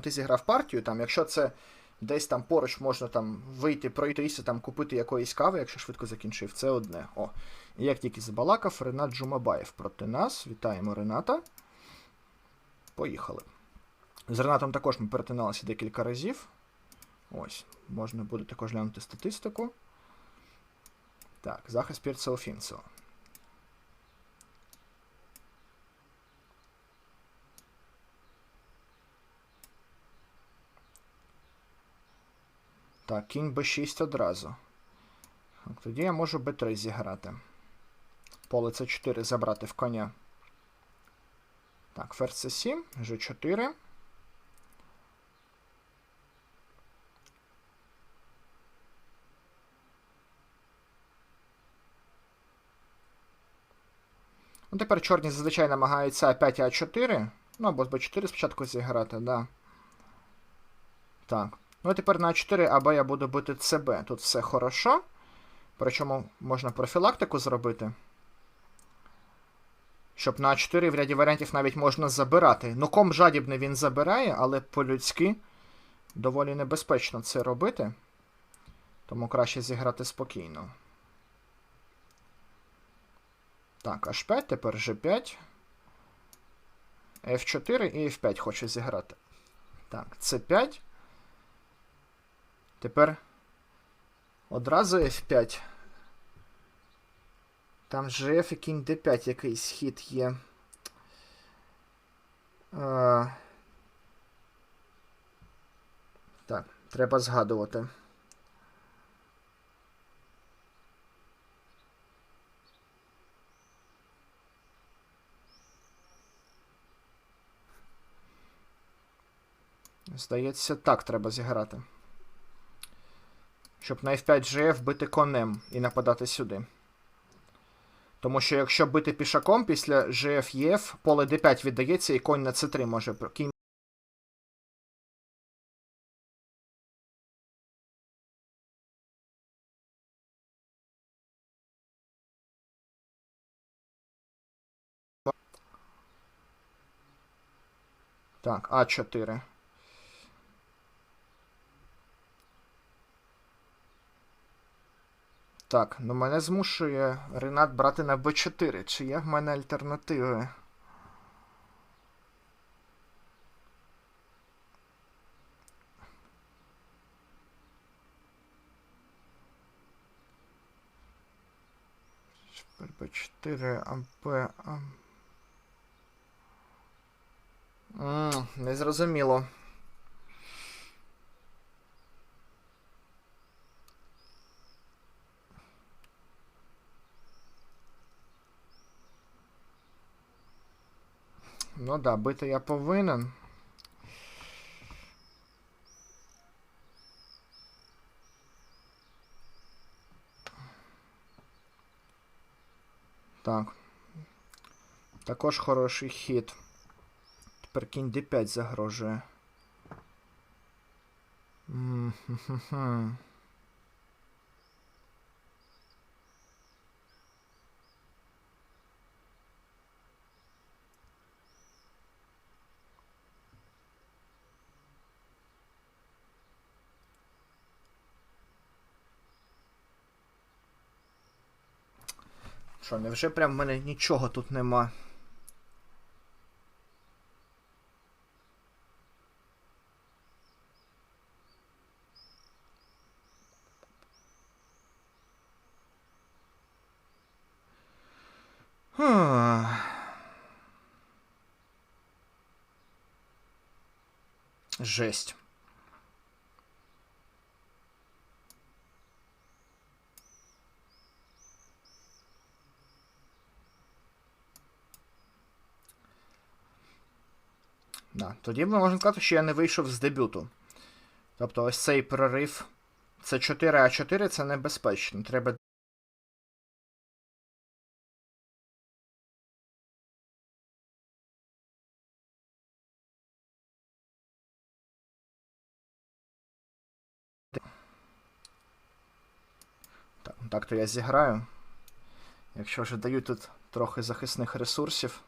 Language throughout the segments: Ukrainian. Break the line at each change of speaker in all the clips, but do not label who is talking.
ти зіграв партію, там, якщо це десь там поруч можна там вийти, пройтися, там, купити якоїсь кави, якщо швидко закінчив, це одне. О. І як тільки забалакав, Ренат Джумабаєв проти нас. Вітаємо Рената. Поїхали. З Ренатом також ми перетиналися декілька разів. Ось, можна буде також глянути статистику. Так, захист Пірца Кінь b6 одразу. Тоді я можу b3 зіграти. Поле c4 забрати в коня. Так, ферзь c7, g4. Ну, тепер чорні зазвичай намагаються А5 А4. Ну, або з Б4 спочатку зіграти, да. Так. Ну, тепер на А4 або я буду бити ЦБ. Тут все хорошо. Причому можна профілактику зробити. Щоб на А4 в ряді варіантів навіть можна забирати. Ну, ком жадібний він забирає, але по-людськи доволі небезпечно це робити. Тому краще зіграти спокійно. Так, H5, тепер G5. F4 і F5 хочу зіграти. Так, C5. Тепер одразу F5. Там же F і кінь D5 якийсь хід є. А... Так, треба згадувати. Здається, так треба зіграти. Щоб на F5 GF бити конем і нападати сюди. Тому що якщо бити пішаком після GF EF, поле D5 віддається і конь на C3 може. Кінь Так, А4. Так, ну мене змушує Ренат брати на Б4. Чи є в мене альтернативи? Б4, АБ, А... Ммм, незрозуміло. Ну да, бити я повинен. Так. Також хороший хід. Тепер кінь D5 загрожує. М-хм-хм-хм. Що, невже прям в мене нічого тут нема? Жесть. Да. Тоді можемо сказати, що я не вийшов з дебюту. Тобто ось цей прорив. Це 4 а 4 це небезпечно. Треба. Так, то я зіграю. Якщо вже дають тут трохи захисних ресурсів.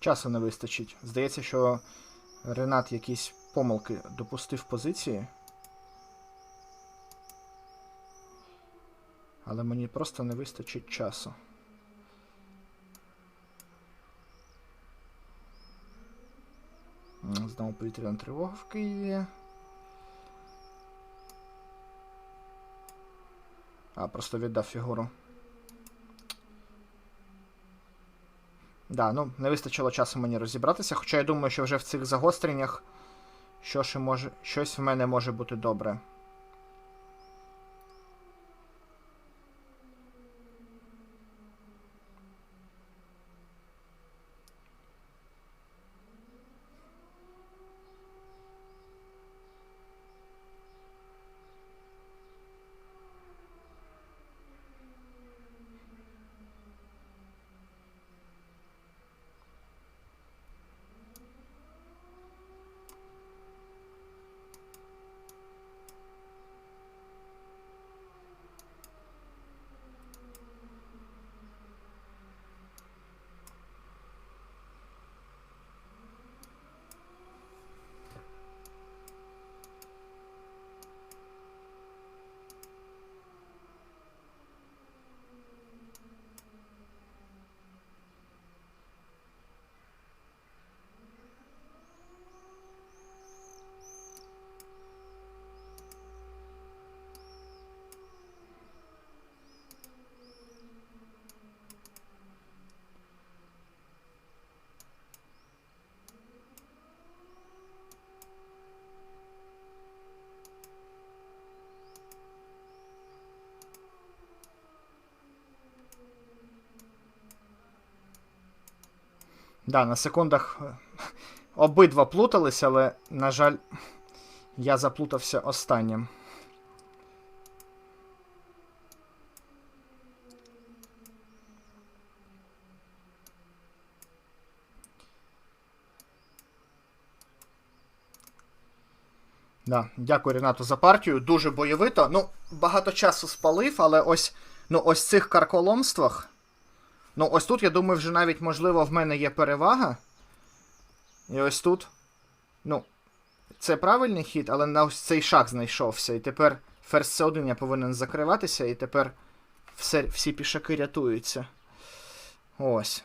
Часу не вистачить. Здається, що Ренат якісь помилки допустив позиції. Але мені просто не вистачить часу. Знову повітряна тривога в Києві. А, просто віддав фігуру. Да, ну, не вистачило часу мені розібратися, хоча я думаю, що вже в цих загостреннях що ще може, щось в мене може бути добре. Да, на секундах е, обидва плутались, але, на жаль, я заплутався останнім. Да, дякую Ренату за партію. Дуже бойовито. Ну, багато часу спалив, але ось, ну, ось цих карколомствах. Ну, ось тут, я думаю, вже навіть, можливо, в мене є перевага. І ось тут. Ну, це правильний хід, але на ось цей шаг знайшовся. І тепер ферзь C1 я повинен закриватися, і тепер все, всі пішаки рятуються. Ось.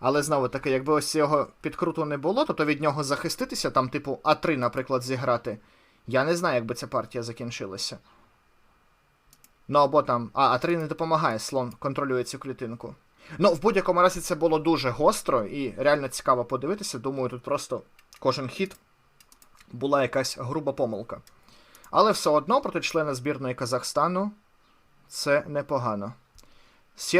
Але знову таки, якби ось цього підкруту не було, то, то від нього захиститися, там, типу, А3, наприклад, зіграти. Я не знаю, як би ця партія закінчилася. Ну або там. А, А3 не допомагає, слон контролює цю клітинку. Ну, в будь-якому разі це було дуже гостро і реально цікаво подивитися. Думаю, тут просто кожен хід була якась груба помилка. Але все одно проти члена збірної Казахстану це непогано.